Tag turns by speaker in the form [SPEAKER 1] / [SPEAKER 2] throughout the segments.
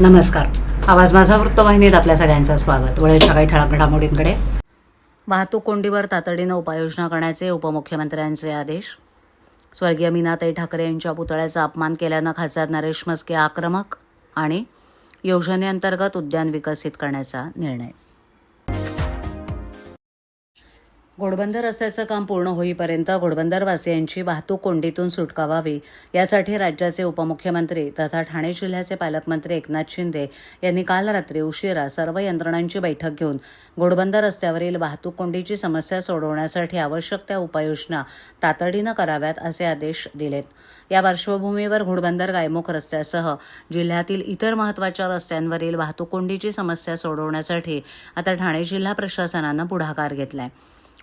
[SPEAKER 1] नमस्कार. आवाज माझा वृत्तवाहिनीत आपल्या सगळ्यांचं स्वागत. वेळेच्या काही ठळक घडामोडींकडे. वाहतूक कोंडीवर तातडीनं उपाययोजना करण्याचे उपमुख्यमंत्र्यांचे आदेश. स्वर्गीय मीनाताई ठाकरे यांच्या पुतळ्याचा अपमान केल्यानं खासदार नरेश मस्के आक्रमक आणि योजनेअंतर्गत उद्यान विकसित करण्याचा निर्णय. घोडबंदर रस्त्याचं काम पूर्ण होईपर्यंत घोडबंदरवासियांची वाहतूक कोंडीतून सुटका व्हावी यासाठी राज्याचे उपमुख्यमंत्री तथा ठाणे जिल्ह्याचे पालकमंत्री एकनाथ शिंदे यांनी काल रात्री उशिरा सर्व यंत्रणांची बैठक घेऊन घोडबंदर रस्त्यावरील वाहतूक कोंडीची समस्या सोडवण्यासाठी आवश्यक त्या उपाययोजना तातडीनं कराव्यात असे आदेश दिलेत. या पार्श्वभूमीवर घोडबंदर गायमुख रस्त्यासह जिल्ह्यातील इतर महत्त्वाच्या रस्त्यांवरील वाहतूक कोंडीची समस्या सोडवण्यासाठी आता ठाणे जिल्हा प्रशासनानं पुढाकार घेतलाय.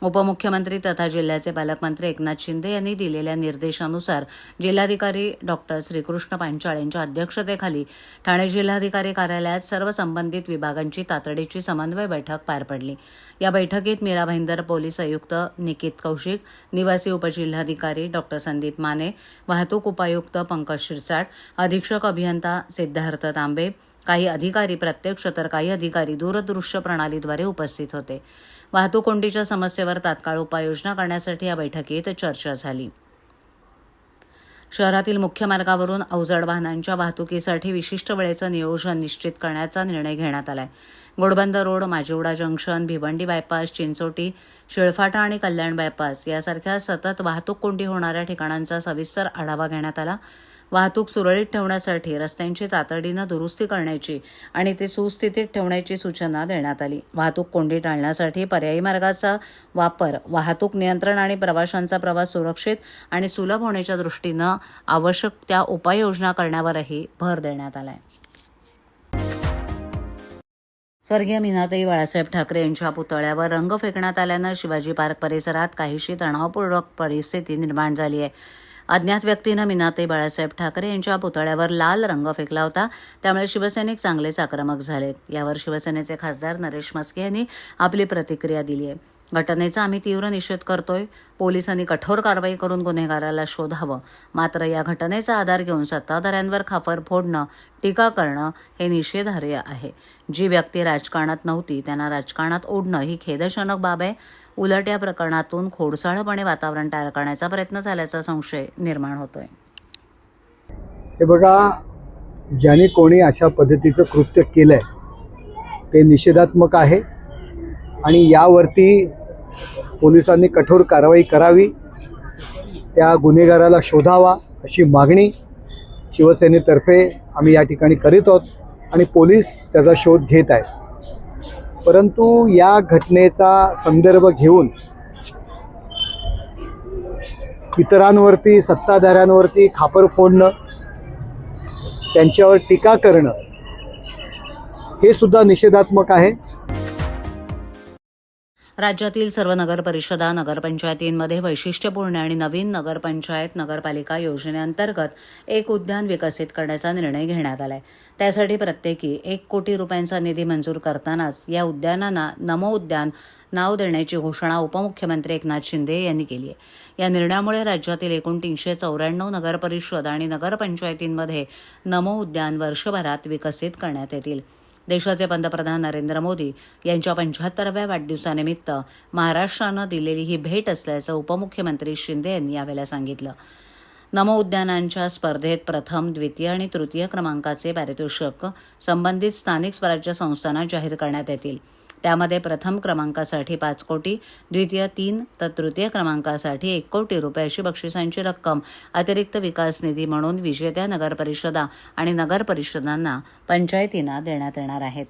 [SPEAKER 1] उपमुख्यमंत्री तथा जिल्ह्याचे पालकमंत्री एकनाथ शिंदे यांनी दिलेल्या निर्देशानुसार जिल्हाधिकारी डॉक्टर श्रीकृष्ण पांचाळ यांच्या अध्यक्षतेखाली ठाणे जिल्हाधिकारी कार्यालयात सर्व संबंधित विभागांची तातडीची समन्वय बैठक पार पडली. या बैठकीत मीरा भाईंदर पोलीस आयुक्त निकित कौशिक निवासी उपजिल्हाधिकारी डॉक्टर संदीप माने वाहतूक उपायुक्त पंकज शिरसाट अधीक्षक अभियंता सिद्धार्थ तांबे काही अधिकारी प्रत्यक्ष तर काही अधिकारी दूरदृश्य प्रणालीद्वारे उपस्थित होते. वाहतूक कोंडीच्या समस्येवर तात्काळ उपाययोजना करण्यासाठी या बैठकीत चर्चा झाली. शहरातील मुख्य मार्गावरून अवजड वाहनांच्या वाहतुकीसाठी विशिष्ट वेळेचं नियोजन निश्चित करण्याचा निर्णय घेण्यात आलाय. Ghodbunder road Majiwada junction Bhiwandi bypass Chinchoti Shilphata आणि कल्याण बायपास यासारख्या सतत वाहतूक कोंडी होणाऱ्या ठिकाणांचा सविस्तर आढावा घेण्यात आला. वाहतूक सुरळीत ठेवण्यासाठी रस्त्यांची तातडीनं दुरुस्ती करण्याची आणि ते सुस्थितीत ठेवण्याची सूचना देण्यात आली. वाहतूक कोंडी टाळण्यासाठी पर्यायी मार्गाचा वापर वाहतूक नियंत्रण आणि प्रवाशांचा प्रवास सुरक्षित आणि सुलभ होण्याच्या दृष्टीनं आवश्यक त्या उपाययोजना करण्यावरही भर देण्यात आलाय. स्वर्गीय मीनाताई बाळासाहेब ठाकरे यांच्या पुतळ्यावर रंग फेकण्यात आल्यानं शिवाजी पार्क परिसरात काहीशी तणावपूर्वक परिस्थिती निर्माण झाली आहे. अज्ञात व्यक्तीनं मीनाताई बाळासाहेब ठाकरे यांच्या पुतळ्यावर लाल रंग फेकला होता. त्यामुळे शिवसैनिक चांगलेच आक्रमक झालेत. यावर शिवसेनेचे खासदार नरेश मस्के यांनी आपली प्रतिक्रिया दिली आहे. घटनेचा आम्ही तीव्र निषेध करतोय. पोलिसांनी कठोर कारवाई करून गुन्हेगाराला शोधावं. मात्र या घटनेचा आधार घेऊन सत्ताधाऱ्यांवर खापर फोडणं टीका करणं हे निषेधार्ह आहे. जी व्यक्ती राजकारणात नव्हती त्यांना राजकारणात ओढणं ही खेदजनक बाब आहे. उलट या प्रकरणातून खोडसाळपणे वातावरण तयार करण्याचा प्रयत्न झाल्याचा संशय निर्माण होतोय.
[SPEAKER 2] हे बघा ज्याने कोणी अशा पद्धतीचं कृत्य केलंय ते निषेधात्मक आहे. आणि यावरती पोलिसांनी कठोर कारवाई करावी. त्या गुन्हेगाराला शोधावा अशी मागणी शिवसेनेतर्फे आम्ही या ठिकाणी करीत आहोत आणि पोलीस त्याचा शोध घेत आहेत. परंतु या घटनेचा संदर्भ घेऊन इतरांवरती सत्ताधाऱ्यांवरती खापर फोडणं त्यांच्यावर टीका करणं हे सुद्धा निषेधात्मक आहे.
[SPEAKER 1] राज्यातील सर्व नगर परिषदा नगरपंचायतींमध्ये वैशिष्ट्यपूर्ण आणि नवीन नगरपंचायत नगरपालिका योजनेअंतर्गत एक उद्यान विकसित करण्याचा निर्णय घेण्यात आलाय. त्यासाठी प्रत्येकी एक कोटी रुपयांचा निधी मंजूर करतानाच या उद्यानांना नमो उद्यान नाव देण्याची घोषणा उपमुख्यमंत्री एकनाथ शिंदे यांनी केली आहे. या निर्णयामुळे राज्यातील एकूण तीनशे चौऱ्याण्णव नगरपरिषद आणि नगरपंचायतींमध्ये नमो उद्यान वर्षभरात विकसित करण्यात येतील. देशाचे पंतप्रधान नरेंद्र मोदी यांच्या पंच्याहत्तराव्या वाढदिवसानिमित्त महाराष्ट्रानं दिलेली ही भेट असल्याचं उपमुख्यमंत्री शिंदे यांनी यावेळेला सांगितलं. नमो उद्यानांच्या स्पर्धेत प्रथम द्वितीय आणि तृतीय क्रमांकाचे पारितोषिक संबंधित स्थानिक स्वराज्य संस्थांना जाहीर करण्यात येतील. त्यामध्ये प्रथम क्रमांकासाठी पाच कोटी द्वितीय तीन तर तृतीय क्रमांकासाठी एक कोटी रुपये अशी बक्षिसांची रक्कम अतिरिक्त विकास निधी म्हणून विजेत्या नगरपरिषदा आणि नगरपरिषदांना पंचायतींना देण्यात येणार आहेत.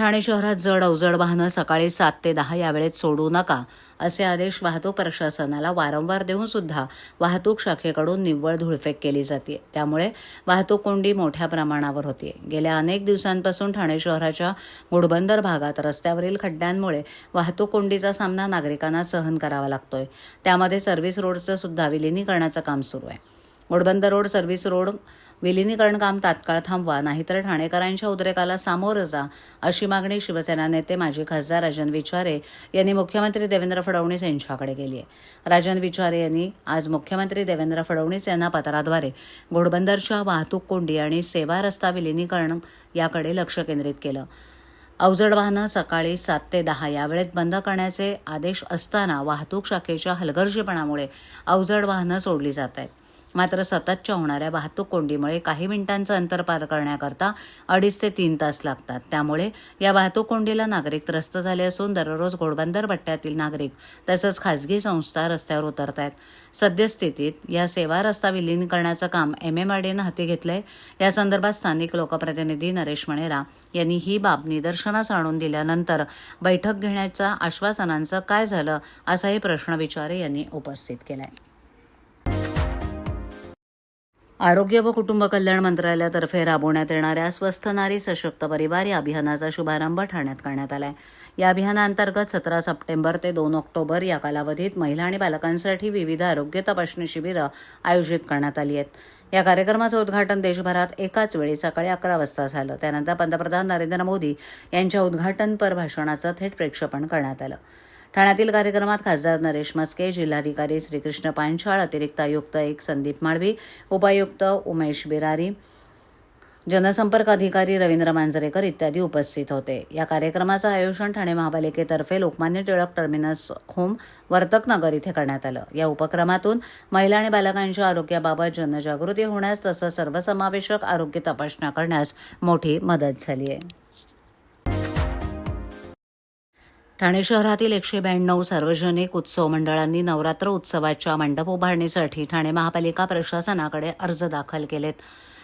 [SPEAKER 1] ठाणे शहरात जड अवजड वाहनं सकाळी सात ते दहा या वेळेत सोडू नका असे आदेश वाहतूक प्रशासनाला वारंवार देऊन सुद्धा वाहतूक शाखेकडून निव्वळ धुळफेक केली जाते त्यामुळे वाहतूक कोंडी मोठ्या प्रमाणावर होते गेल्या अनेक दिवसांपासून ठाणे शहराच्या घोडबंदर भागात रस्त्यावरील खड्ड्यांमुळे वाहतूक कोंडीचा सामना नागरिकांना सहन करावा लागतोय. त्यामध्ये सर्व्हिस रोडचं सुद्धा विलिनीकरणाचं काम सुरू आहे. घोडबंदर रोड सर्व्हिस रोड विलिनीकरण काम तात्काळ थांबवा नाहीतर ठाणेकरांच्या उद्रेकाला सामोरं जा अशी मागणी शिवसेना नेते माजी खासदार राजन विचारे यांनी मुख्यमंत्री देवेंद्र फडणवीस यांच्याकडे केली आहे. राजन विचारे यांनी आज मुख्यमंत्री देवेंद्र फडणवीस यांना पत्राद्वारे घोडबंदरच्या वाहतूक कोंडी आणि सेवा रस्ता विलिनीकरण याकडे लक्ष केंद्रित केलं. अवजड वाहनं सकाळी सात ते दहा या वेळेत बंद करण्याचे आदेश असताना वाहतूक शाखेच्या हलगर्जीपणामुळे अवजड वाहनं सोडली जात आहेत. मात्र सततच्या होणाऱ्या वाहतूक कोंडीमुळे काही मिनिटांचं अंतर पार करण्याकरता अडीच ते तीन तास लागतात. त्यामुळे या वाहतूक कोंडीला नागरिक त्रस्त झाले असून दररोज घोडबंदर पट्ट्यातील नागरिक तसंच खासगी संस्था रस्त्यावर उतरत आहेत सद्यस्थितीत या सेवा रस्ता विलिनीकरणाचं काम एम एम आर डीनं हाती घेतलंय. या संदर्भात स्थानिक लोकप्रतिनिधी नरेश मणेरा यांनी ही बाब निदर्शनास आणून दिल्यानंतर बैठक घेण्याच्या आश्वासनांचं काय झालं असाही प्रश्न विचारे यांनी उपस्थित केलाय. आरोग्य व कुटुंब कल्याण मंत्रालयातर्फे राबवण्यात येणाऱ्या स्वस्थ नारी सशक्त परिवार या अभियानाचा शुभारंभ ठाण्यात करण्यात आलाय. या अभियानांतर्गत सतरा सप्टेंबर ते दोन ऑक्टोबर या कालावधीत महिला आणि बालकांसाठी विविध आरोग्य तपासणी शिबिरं आयोजित करण्यात आली आहेत. या कार्यक्रमाचं उद्घाटन देशभरात एकाच वेळी सकाळी अकरा वाजता झालं. त्यानंतर पंतप्रधान नरेंद्र मोदी यांच्या उद्घाटनपर भाषणाचं थेट प्रेक्षेपण करण्यात आलं. ठाण्यातील कार्यक्रमात खासदार नरेश मस्के जिल्हाधिकारी श्रीकृष्ण पांचाळ अतिरिक्त आयुक्त एक संदीप माळवी उपायुक्त उमेश बिरारी जनसंपर्क अधिकारी रवींद्र मांजरेकर इत्यादी उपस्थित होते. या कार्यक्रमाचं आयोजन ठाणे महापालिकेतर्फे लोकमान्य टिळक टर्मिनस होम वर्तकनगर इथे करण्यात आलं. या उपक्रमातून महिला आणि बालकांच्या आरोग्याबाबत जनजागृती होण्यास तसंच सर्वसमावेशक आरोग्य तपासण्या करण्यास मोठी मदत झाली आहे. ठाणे शहरातील एकशे ब्याण्णव सार्वजनिक उत्सव मंडळांनी नवरात्र उत्सवाच्या मंडप उभारणीसाठी ठाणे महापालिका प्रशासनाकडे अर्ज दाखल केलेत.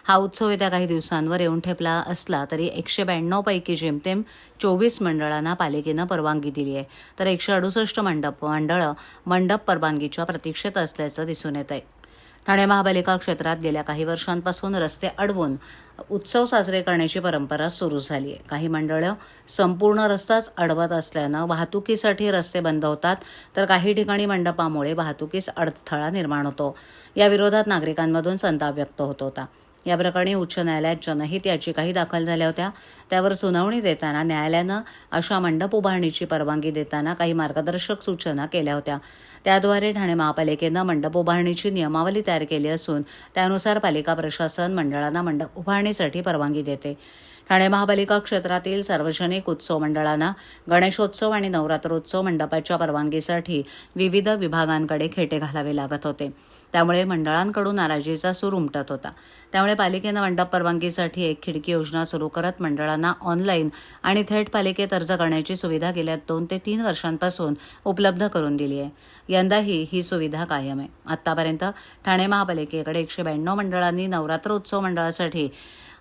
[SPEAKER 1] हा उत्सव येत्या काही दिवसांवर येऊन ठेपला असला तरी एकशे ब्याण्णव पैकी जेमतेम चोवीस मंडळांना पालिकेनं परवानगी दिली आहे. तर एकशे अडुसष्ट मंडप मंडळं मंडप परवानगीच्या प्रतीक्षेत असल्याचं दिसून येत आहे ठाणे महापालिका क्षेत्रात गेल्या काही वर्षांपासून रस्ते अडवून उत्सव साजरे करण्याची परंपरा सुरू झाली आहे. काही मंडळं संपूर्ण रस्ताच अडवत असल्यानं वाहतुकीसाठी रस्ते बंद होतात तर काही ठिकाणी मंडपामुळे वाहतुकीस अडथळा निर्माण होतो. या विरोधात नागरिकांमधून संताप व्यक्त होत होता. या प्रकरणी उच्च न्यायालयात जनहित याचिकाही दाखल झाल्या होत्या. त्यावर सुनावणी देताना न्यायालयानं अशा मंडप उभारणीची परवानगी देताना काही मार्गदर्शक सूचना केल्या होत्या. त्याद्वारे ठाणे महापालिकेनं मंडप उभारणीची नियमावली तयार केली असून त्यानुसार पालिका प्रशासन मंडळांना मंडप उभारणीसाठी परवानगी देते. ठाणे महापालिका क्षेत्रातील सार्वजनिक उत्सव मंडळांना गणेशोत्सव आणि नवरात्रोत्सव मंडपाच्या परवानगीसाठी विविध विभागांकडे खेटे घालावे लागत होते. त्यामुळे मंडळांकडून नाराजीचा सूर उमटत होता. त्यामुळे पालिकेनं मंडप परवानगीसाठी एक खिडकी योजना सुरू करत मंडळांना ऑनलाईन आणि थेट पालिकेत अर्ज करण्याची सुविधा गेल्या दोन ते तीन वर्षांपासून उपलब्ध करून दिली आहे. यंदाही ही सुविधा कायम आहे. आतापर्यंत ठाणे महापालिकेकडे एकशे ब्याण्णव मंडळांनी नवरात्र उत्सव मंडळासाठी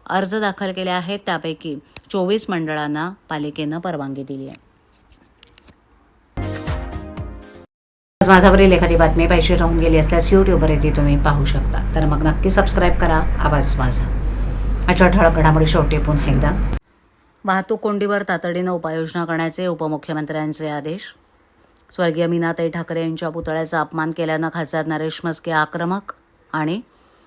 [SPEAKER 1] अर्ज दाखल केले आहेत. त्यापैकी चोवीस मंडळांना पालिकेनं परवानगी दिली आहे. माझ्यावरील एखादी बातमी पाहिजे राहून गेली असल्यास यूट्यूबवर येथे तुम्ही पाहू शकता. तर मग नक्की सबस्क्राईब करा. आवाज माझा. अशा ठळक घडामोडी शेवटी पुन्हा एकदा. वाहतूक कोंडीवर तातडीनं उपाययोजना करण्याचे उपमुख्यमंत्र्यांचे आदेश. स्वर्गीय मीनाताई ठाकरे यांच्या पुतळ्याचा अपमान केल्यानं खासदार नरेश मस्के आक्रमक आणि